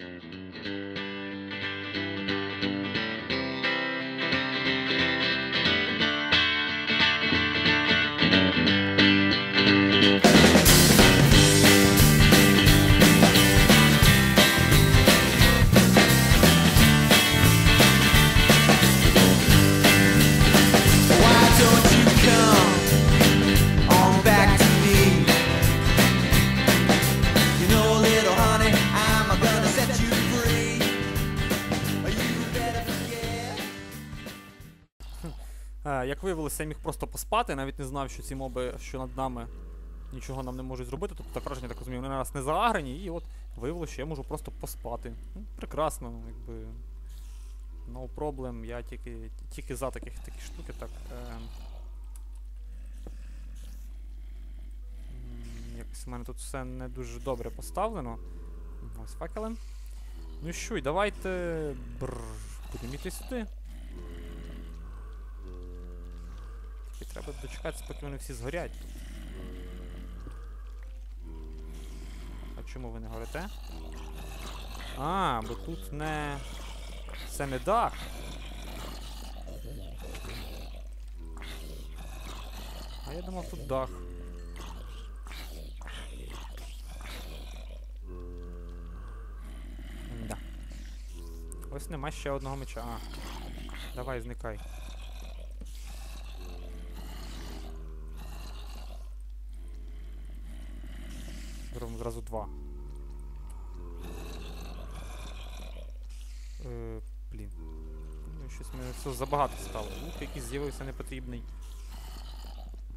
Mm-hmm. Я міг просто поспати, навіть не знав, що ці моби, що над нами нічого нам не можуть зробити. Тобто так враження, так розумію, вони на не заагрені, і от виявилося, що я можу просто поспати. Ну, прекрасно, якби. No problem, я тільки, тільки за таких, такі штуки, так. Е, якось у мене тут все не дуже добре поставлено. Ось факели. Ну що, і давайте. Будемо йти сюди. Треба дочекатися, поки вони всі згорять. А чому ви не горите? А, бо тут не. Це не дах. А я думав тут дах. Да. Ось нема ще одного меча. А. Давай, зникай. Зробимо зразу два. Е, блін. Ну, щось мене все забагато стало. Лук якийсь з'явився непотрібний.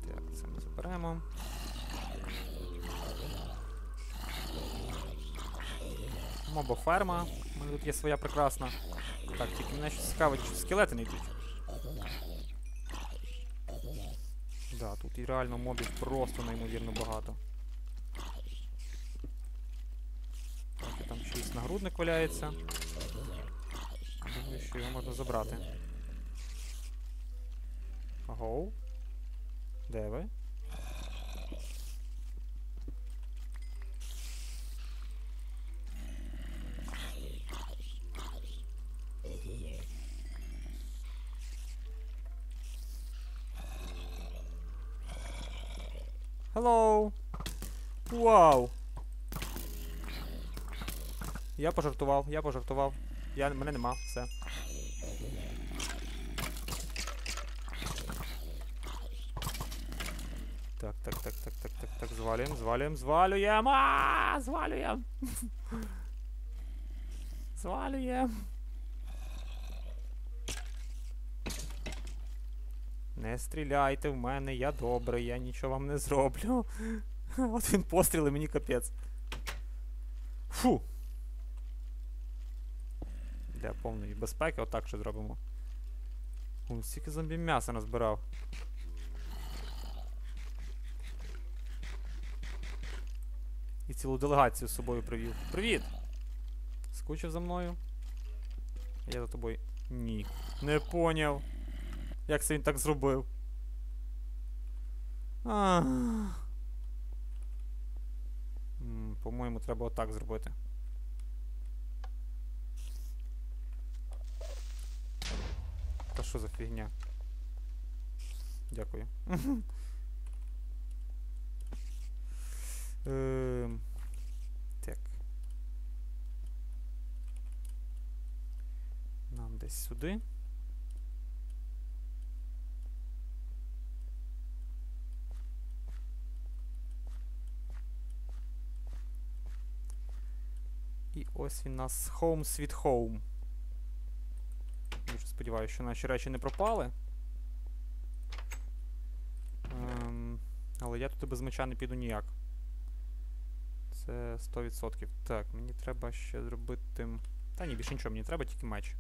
Так, це ми заберемо. Мобоферма. У мене тут є своя прекрасна. Так, тільки мене щось цікавить, чи скелети не йдуть. Да, тут і реально мобів просто неймовірно багато. Там нагрудник валяється. Думаю, що його можна забрати. Гоу. Де ви? Hello! Вау! Я пожартував, я пожартував. Я, мене нема, все. Так, так, так, так, так, так, так, звалюємо, звалюємо, звалюємо! Звалюємо! Звалюємо! Не стріляйте в мене, я добрий, я нічого вам не зроблю. От він постріл і мені капець. Фу! Для повної безпеки, отак ще зробимо. О, стільки зомбі м'яса назбирав. І цілу делегацію з собою привів. Привіт! Скучив за мною? Я за тобою. Ні. Не поняв. Як це він так зробив? По-моєму, треба отак зробити. Що за фігня? Дякую. Ем, Так. Нам десь сюди. І ось він у нас Home Sweet Home. Дуже сподіваюся, що наші речі не пропали. Ем, але я тут без меча не піду ніяк. Це 100%. Так, мені треба ще зробити. Та ні, більше нічого, мені треба тільки меч.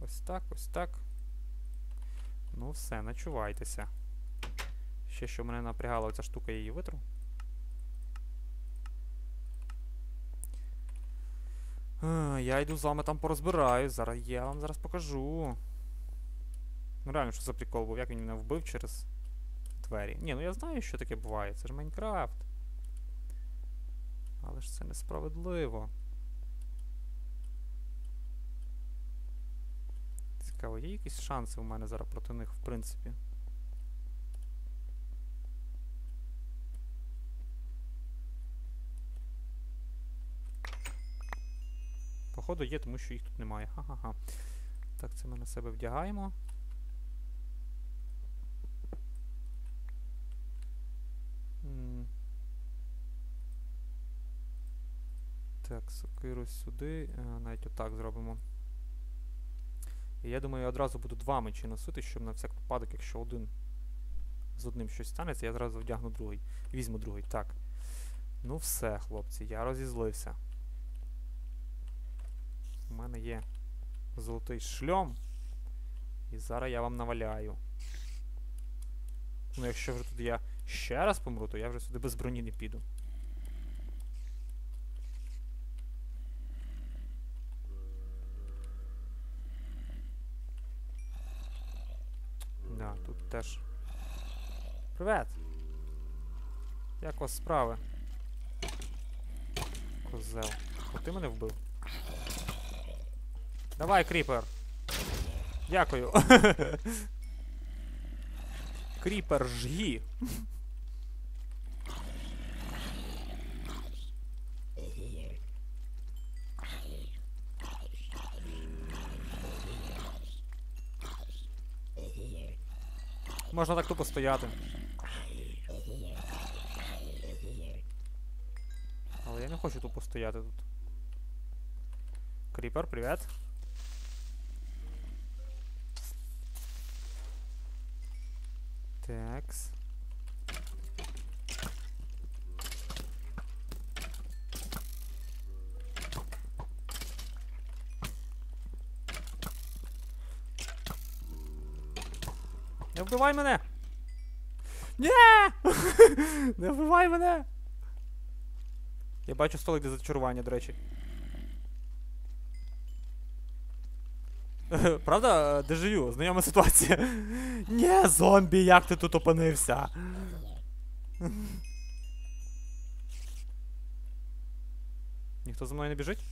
Ось так, ось так. Ну все, начувайтеся. Ще що мене напрягала оця штука, я її витру. Я йду з вами там порозбираюсь. Зараз я вам зараз покажу. Ну реально, що за прикол був, як він мене вбив через двері. Ні, ну я знаю, що таке буває. Це ж Майнкрафт. Але ж це несправедливо. Цікаво, є якісь шанси у мене зараз проти них, в принципі. Походу є, тому що їх тут немає. Ха-ха-ха. Так, це ми на себе вдягаємо. Так, сокиру сюди. е, Навіть отак зробимо. І я думаю, я одразу буду два мечі носити, щоб на всяк випадок, якщо один з одним щось станеться, я зразу вдягну другий. Візьму другий. Так. Ну все, хлопці, я розізлився. У мене є золотий шльом. І зараз я вам наваляю. Ну, якщо вже тут я ще раз помру, то я вже сюди без броні не піду. Да, тут теж. Привет! Як у вас справи? Козел. О, ти мене вбив. Давай, кріпер. Дякую. кріпер жгі. Можна так тупо стояти. Але я не хочу тупо стояти тут. Кріпер, привіт. Такс. Не вбивай мене! Ні! Не вбивай мене! Я бачу столик для зачарування, до речі. Правда, дежавю, знайома ситуація. Ні, зомбі, як ти тут опинився? Ніхто за мною не біжить?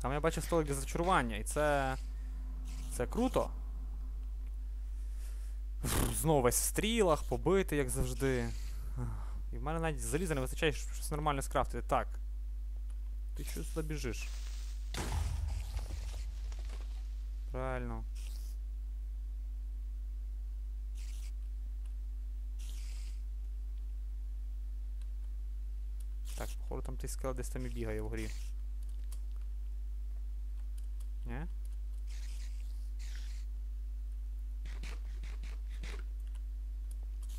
Там я бачу столик для зачарування, і це. Це круто. Знову весь в стрілах, побитий, як завжди. І в мене навіть заліза не вистачає, щось нормально скрафтити. Так. Ти що сюди біжиш? Правильно. Так, походу там той скелет десь там і бігає в грі. Ні?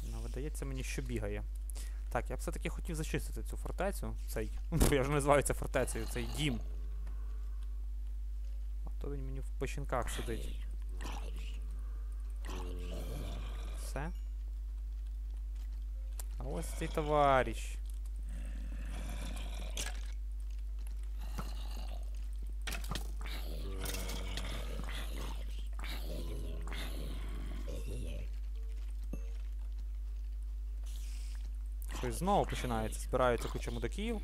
Ну, видається мені, що бігає. Так, я все-таки хотів зачистити цю фортецю. Цей. Я ж називаю це фортецею, цей дім. А то він мені в печінках сидить. Все. А ось цей товариш. Щось знову починається. Збираються куча мудаків.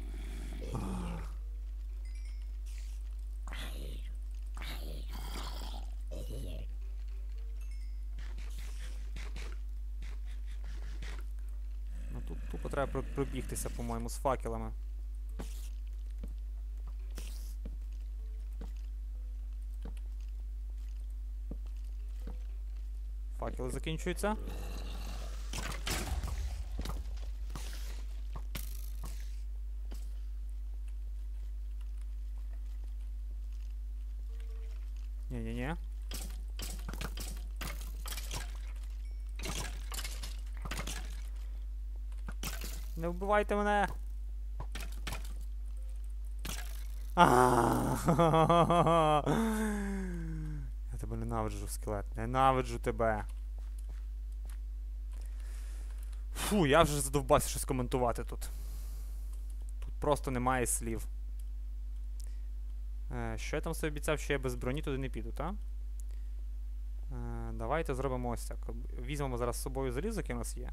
Ну тут тупо треба пробігтися, по-моєму, з факелами. Факели закінчуються. Не вбивайте мене. Я тебе ненавиджу, скелет. Ненавиджу тебе. Фу, я вже задовбався щось коментувати тут. Тут просто немає слів. Е, що я там собі обіцяв, що я без броні туди не піду, так? Е, давайте зробимо ось так. Візьмемо зараз з собою залізо, яке у нас є.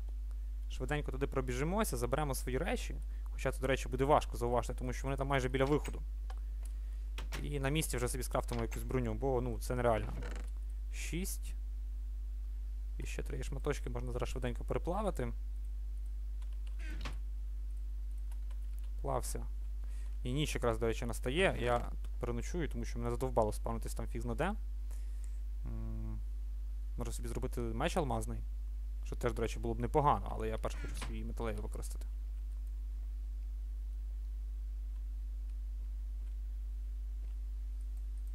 Швиденько туди пробіжимося, заберемо свої речі. Хоча це, до речі, буде важко зауважити, тому що вони там майже біля виходу. І на місці вже собі скрафтимо якусь броню, бо ну, це нереально. 6. І ще три шматочки можна зараз швиденько переплавити. Плався. І ніч якраз, до речі, настає. Я тут переночую, тому що мене задовбало спавнитись там фіг знаде. Можу собі зробити меч алмазний. Що теж, до речі, було б непогано, але я перш хочу свій металеві використати.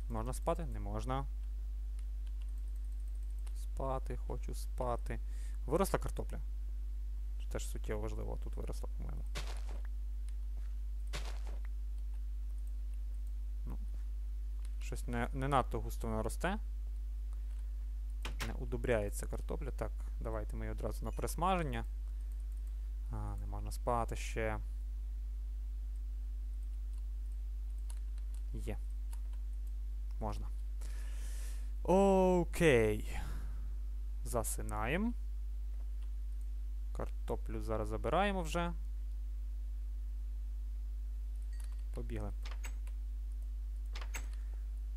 Можна спати? Не можна. Спати, хочу спати. Виросла картопля. Це теж суттєво важливо. Тут виросла, по-моєму. Ну, щось не, не надто густо вона росте. Удобряється картопля. Так, давайте ми її одразу на пересмаження. А, не можна спати ще. Є. Можна. Окей. Засинаємо. Картоплю зараз забираємо вже. Побігли.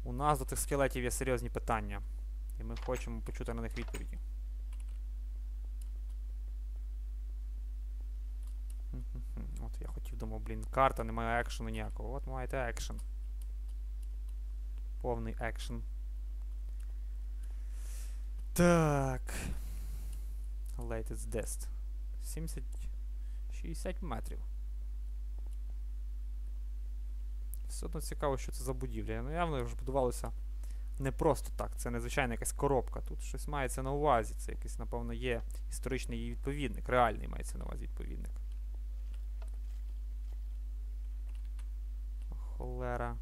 У нас до тих скелетів є серйозні питання. І ми хочемо почути на них відповіді. От я хотів думав, блін, карта, немає екшену ніякого. От маєте екшен. Повний екшен. Так. Latest Dest. 70. 60 метрів. Все одно цікаво, що це за будівля. Ну, явно вже будувалося не просто так. Це незвичайна якась коробка. Тут щось мається на увазі. Це якийсь, напевно, є історичний її відповідник. Реальний мається на увазі відповідник. Холера.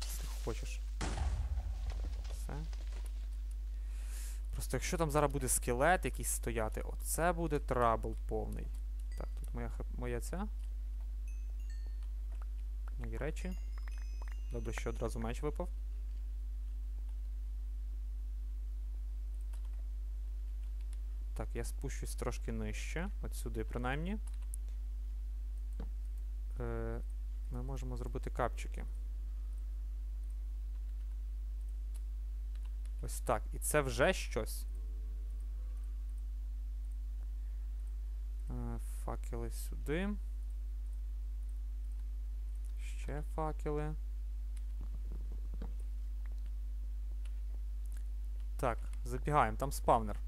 Ти хочеш? Все. Просто якщо там зараз буде скелет якийсь стояти, оце буде трабл повний. Так, тут моя, моя ця. Мої речі. Добре, що одразу меч випав. Так, я спущусь трошки нижче. От сюди, принаймні. Е, ми можемо зробити капчики. Ось так. І це вже щось. Е, факели сюди. Ще факели. Так, забігаємо, там спавнер.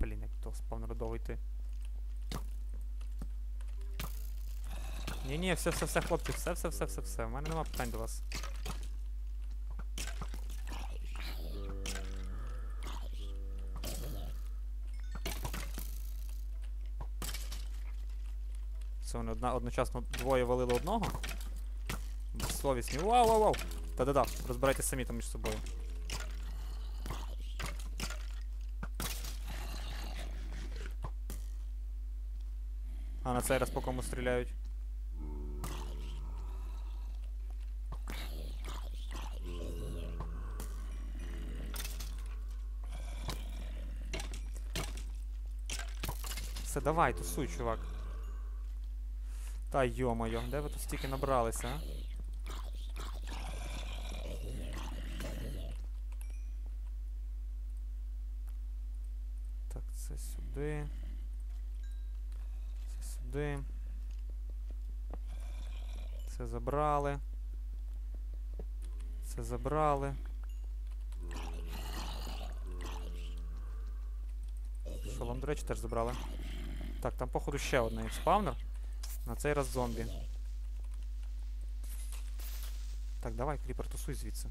Блін, як до спавнера довго йти. Ні-ні, все, все, все, хлопці, все, все, все, все, все. У мене нема питань до вас. Це вони одна, одночасно двоє валили одного. Безсовісні. Вау, вау, вау! Та-да-да, розбирайтеся самі там між собою. На цей раз по кому стріляють? Все, давай, тусуй, чувак. Та йо-моє, де ви тут стільки набралися, а? Так, це сюди. Сюди. Це забрали. Це забрали. Шолом, до речі, теж забрали. Так, там, походу, ще один спавнер. На цей раз зомбі. Так, давай, кріпер, тусуй звідси.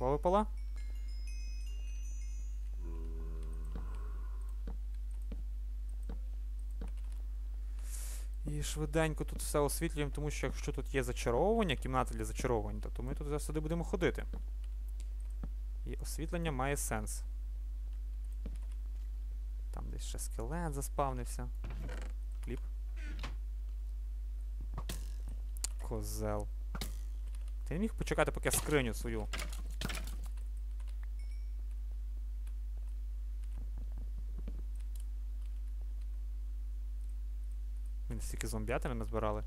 Морква випала. І швиденько тут все освітлюємо, тому що якщо тут є зачаровування, кімната для зачаровань, то ми тут сюди будемо ходити. І освітлення має сенс. Там десь ще скелет заспавнився. Кліп. Козел. Ти не міг почекати, поки я скриню свою. Він стільки зомбятини назбирали.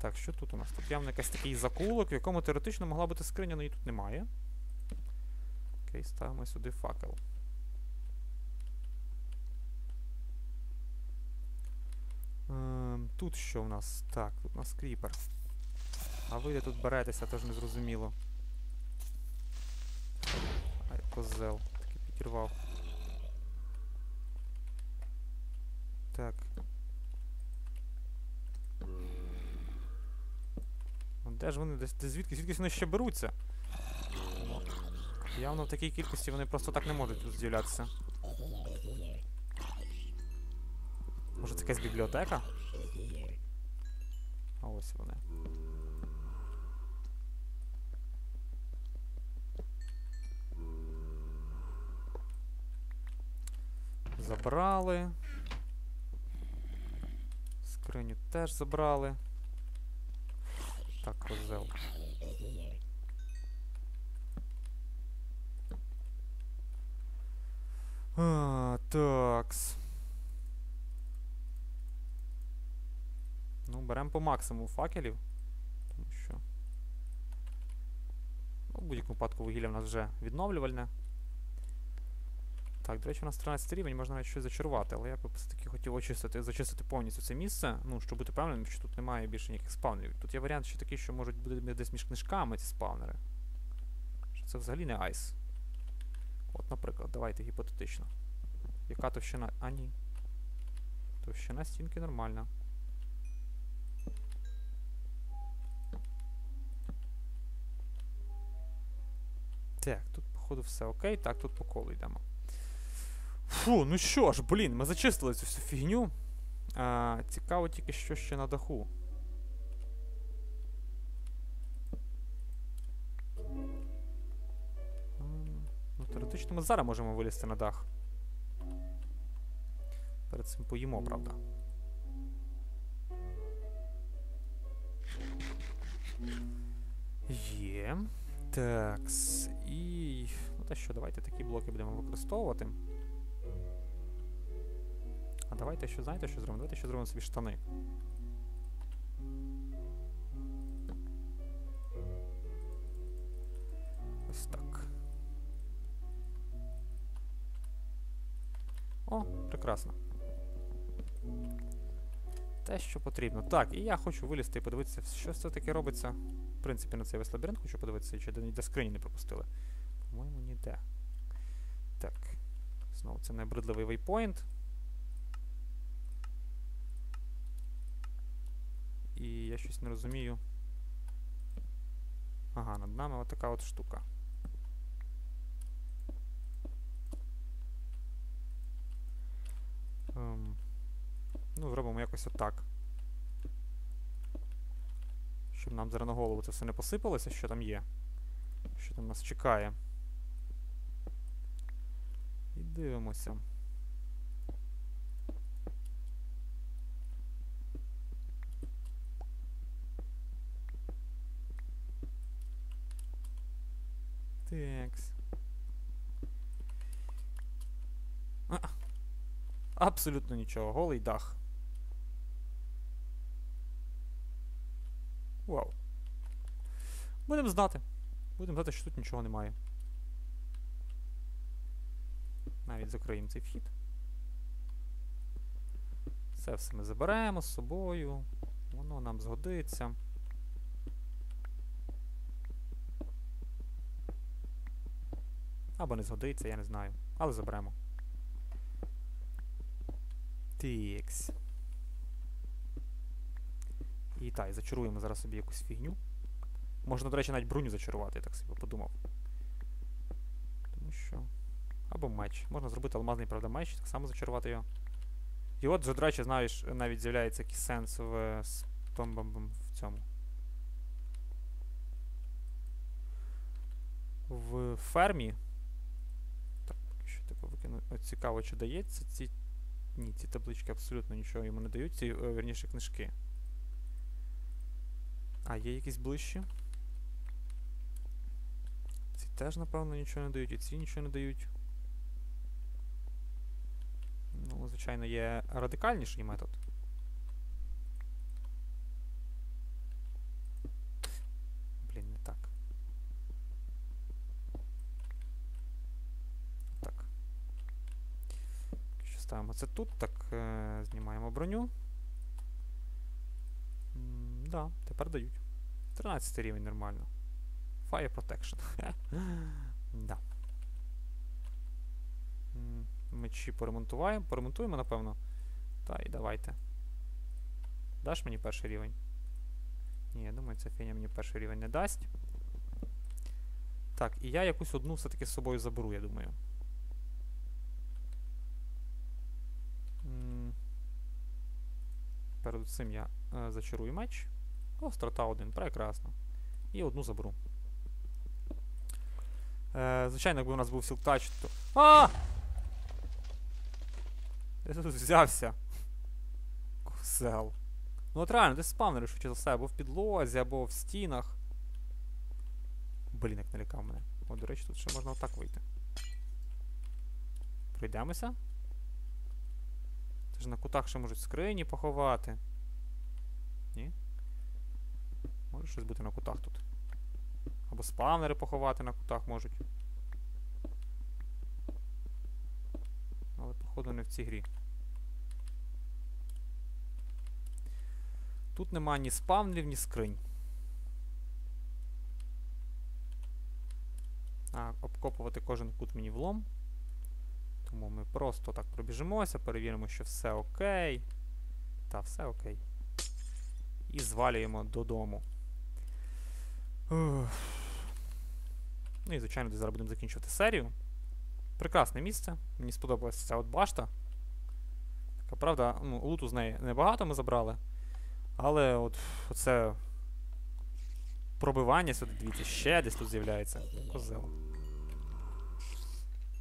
Так, що тут у нас? Тут явно якийсь такий закулок, в якому теоретично могла бути скриня, але її тут немає. Окей, ставимо сюди факел. Ем, тут що в нас? Так, тут у нас кріпер. А ви де тут беретеся, теж не зрозуміло. Ай, козел. Таки підірвав. Так. Ну, Де ж вони? Де звідки? Звідки вони ще беруться? Явно в такій кількості вони просто так не можуть тут з'являтися. Може це якась бібліотека? А ось вони. Забрали. Скриню теж забрали. Так, козел. А, такс. Ну, беремо по максимуму факелів. Тому що. Ну, в будь-якому випадку вугілля в нас вже відновлювальне. Так, до речі, у нас 13 рівень, можна навіть щось зачарувати, але я б все-таки хотів очистити, зачистити повністю це місце, ну, щоб бути певним, що тут немає більше ніяких спавнерів. Тут є варіант ще такий, що можуть бути десь між книжками ці спавнери. Що це взагалі не айс. От, наприклад, давайте гіпотетично. Яка товщина. А, ні. Товщина стінки нормальна. Так, тут, походу, все окей. Так, тут по колу йдемо. Фу, ну що ж, блін, ми зачистили цю всю фігню. А, цікаво тільки, що ще на даху. Ну, теоретично ми зараз можемо вилізти на дах. Перед цим поїмо, правда. Є. Такс. І. Ну та що, давайте такі блоки будемо використовувати. А давайте що, знаєте, що зробимо? Давайте ще зробимо собі штани. Ось так. О, прекрасно. Те, що потрібно. Так, і я хочу вилізти і подивитися, що це таке робиться. В принципі, на цей весь лабіринт хочу подивитися, чи ніде скрині не пропустили. По-моєму, ніде. Так. Знову це небридливий вейпоінт. І я щось не розумію. Ага, над нами отака от штука. Ем, ну, зробимо якось отак. Щоб нам зараз на голову це все не посипалося, що там є. Що там нас чекає. І дивимося. Текс. Абсолютно нічого. Голий дах. Вау. Будемо знати. Будемо знати, що тут нічого немає. Навіть закриємо цей вхід. Це все ми заберемо з собою. Воно нам згодиться. Або не згодиться, я не знаю. Але заберемо. Тікс. І так, зачаруємо зараз собі якусь фігню. Можна, до речі, навіть броню зачарувати, я так собі подумав. Тому що. Або меч. Можна зробити алмазний, правда, меч, так само зачарувати його. І от, до речі, знаєш, навіть з'являється якийсь сенс в, бам-бам-бам в цьому. В фермі таблички. Ну, от цікаво, чи дається ці. Ні, ці таблички абсолютно нічого йому не дають, ці, верніше книжки. А, є якісь ближчі? Ці теж, напевно, нічого не дають, і ці нічого не дають. Ну, звичайно, є радикальніший метод. Блін, не так. Так. Поки Що ставимо це тут, так, е, знімаємо броню. М, да, тепер дають. 13 рівень нормально. Fire Protection. да. Мечі поремонтуємо, поремонтуємо, напевно. Та і давайте. Даш мені перший рівень? Ні, я думаю, ця фіня мені перший рівень не дасть. Так, і я якусь одну все-таки з собою заберу, я думаю. М, Перед цим я е, зачарую меч. Острота один, прекрасно. І одну заберу. Е, звичайно, якби у нас був сілктач, то. А! Ти тут взявся? Козел. Ну от реально, десь спавнери швидше за все, або в підлозі, або в стінах. Блін, як налякав мене. О, до речі, тут ще можна отак вийти. Пройдемося. Це ж на кутах ще можуть скрині поховати. Ні? Може щось бути на кутах тут. Або спавнери поховати на кутах можуть. Але, походу, не в цій грі. Тут нема ні спавнерів, ні скринь. А обкопувати кожен кут мені влом. Тому ми просто так пробіжимося, перевіримо, що все окей. Та, все окей. І звалюємо додому. Ух. Ну і, звичайно, зараз будемо закінчувати серію. Прекрасне місце. Мені сподобалася ця от башта. Така правда, ну, луту з неї небагато ми забрали. Але от оце пробивання сюди, дивіться, ще десь тут з'являється. Козел.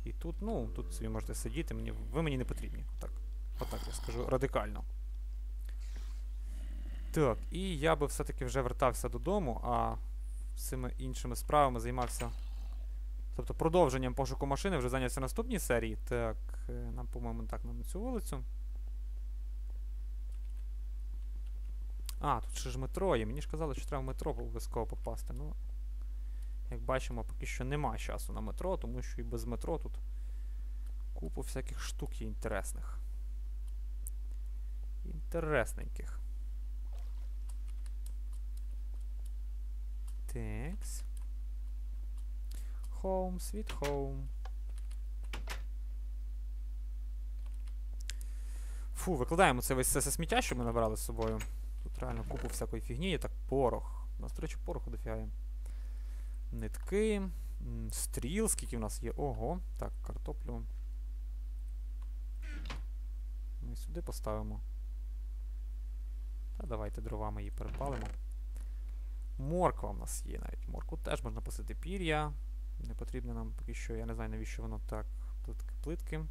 І тут, ну, тут собі можете сидіти, мені, ви мені не потрібні. Отак. Отак я скажу радикально. Так, і я би все-таки вже вертався додому, а цими іншими справами займався. Тобто продовженням пошуку машини вже зайнявся наступній серії. Так, е, нам, по-моєму, так, на цю вулицю. А, тут ще ж метро є. Мені ж казали, що треба в метро обов'язково попасти. Ну, як бачимо, поки що нема часу на метро, тому що і без метро тут купу всяких штук є інтересних. Інтересненьких. Текс. Home, sweet home. Фу, викладаємо це весь все сміття, що ми набрали з собою. Тут реально купу всякої фігні, є так порох. У нас, до речі, пороху дофіга є. Нитки, стріл, скільки в нас є. Ого. Так, картоплю. Ми сюди поставимо. Та давайте дровами її перепалимо. Морква в нас є навіть. Моркву теж можна посити пір'я. Не потрібно нам поки що, я не знаю, навіщо воно так. Плитки, плитки.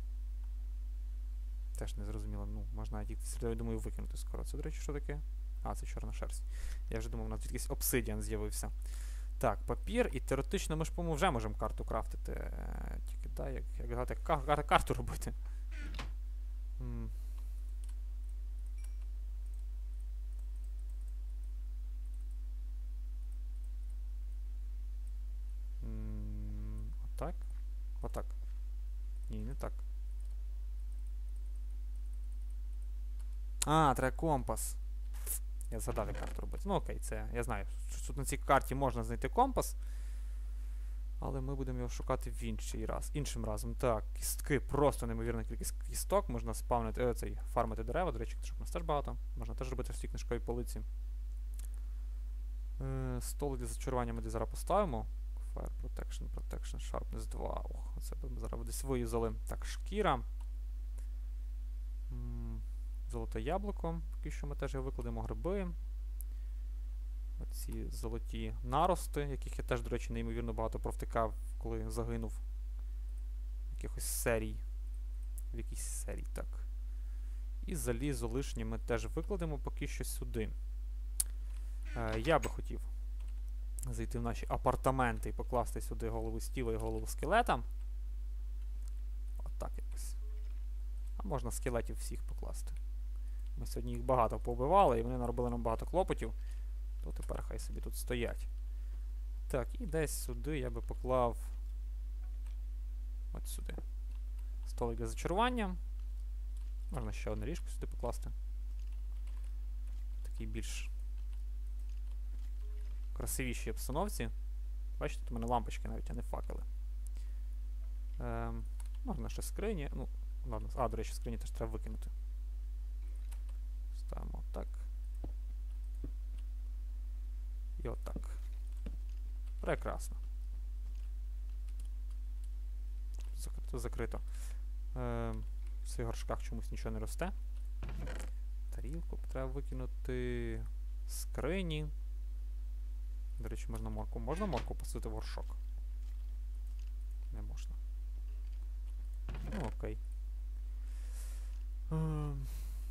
Теж не зрозуміло. Ну, можна їх, я думаю, викинути скоро. Це, до речі, що таке? А, це чорна шерсть. Я вже думав, у нас якийсь обсидіан з'явився. Так, папір, і теоретично ми ж, по-моєму, вже можемо карту крафтити. Е, Тільки дай, як, як, як, як карту робити. М. М, Отак? Отак. Ні, не так. А, треба компас. Я згадав, як карту робити. Ну окей, це я знаю. що Тут на цій карті можна знайти компас. Але ми будемо його шукати в інший раз. Іншим разом. Так, кістки, просто неймовірна кількість кісток. Можна спавнити, е, цей, фармити дерева, до речі, книжок у нас теж багато. Можна теж робити всі книжкові полиці. Е, стол для зачарування ми зараз поставимо. Fire Protection, Protection, Sharpness 2. Ох, це ми зараз десь виюзали. Так, шкіра. Золоте яблуко. Поки що ми теж викладемо гриби. Оці золоті нарости, яких я теж, до речі, неймовірно багато провтикав, коли загинув. Якихось серій. в якійсь серії. Так. І залізо лишнє ми теж викладемо поки що сюди. Е, я би хотів зайти в наші апартаменти і покласти сюди голову стіла і голову скелета. Отак якось. А можна скелетів всіх покласти. Ми сьогодні їх багато побивали, і вони наробили нам багато клопотів. То тепер хай собі тут стоять. Так, і десь сюди я би поклав. От сюди. Столик для зачарування. Можна ще одну ріжку сюди покласти. Такий більш красивішій обстановці. Бачите, тут у мене лампочки навіть, а не факели. Ем, можна ще скрині. Ну, ладно, а, до речі, скрині теж треба викинути. Ставимо так. І отак. Прекрасно. Закрито, закрито. Е, в цих горшках чомусь нічого не росте. Тарілку треба викинути. Скрині. До речі, можна морку. Можна морку посадити в горшок? Не можна. Ну, окей. Е,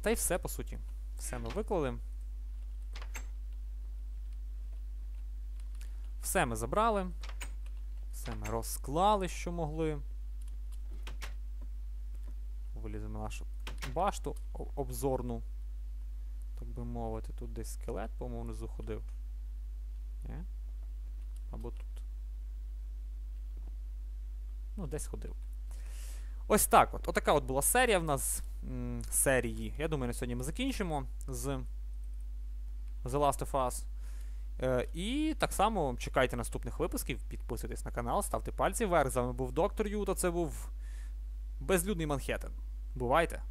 та й все, по суті. Все ми виклали. Все ми забрали. Все ми розклали, що могли. Виліземо на нашу башту обзорну. Так би мовити, тут десь скелет, по-моєму, внизу ходив. Ні? Або тут. Ну, десь ходив. Ось так от. Отака от була серія в нас серії. Я думаю, на сьогодні ми закінчимо з The Last of Us. Е, і так само чекайте наступних випусків, підписуйтесь на канал, ставте пальці вверх. З вами був доктор Юта, це був безлюдний Манхеттен. Бувайте!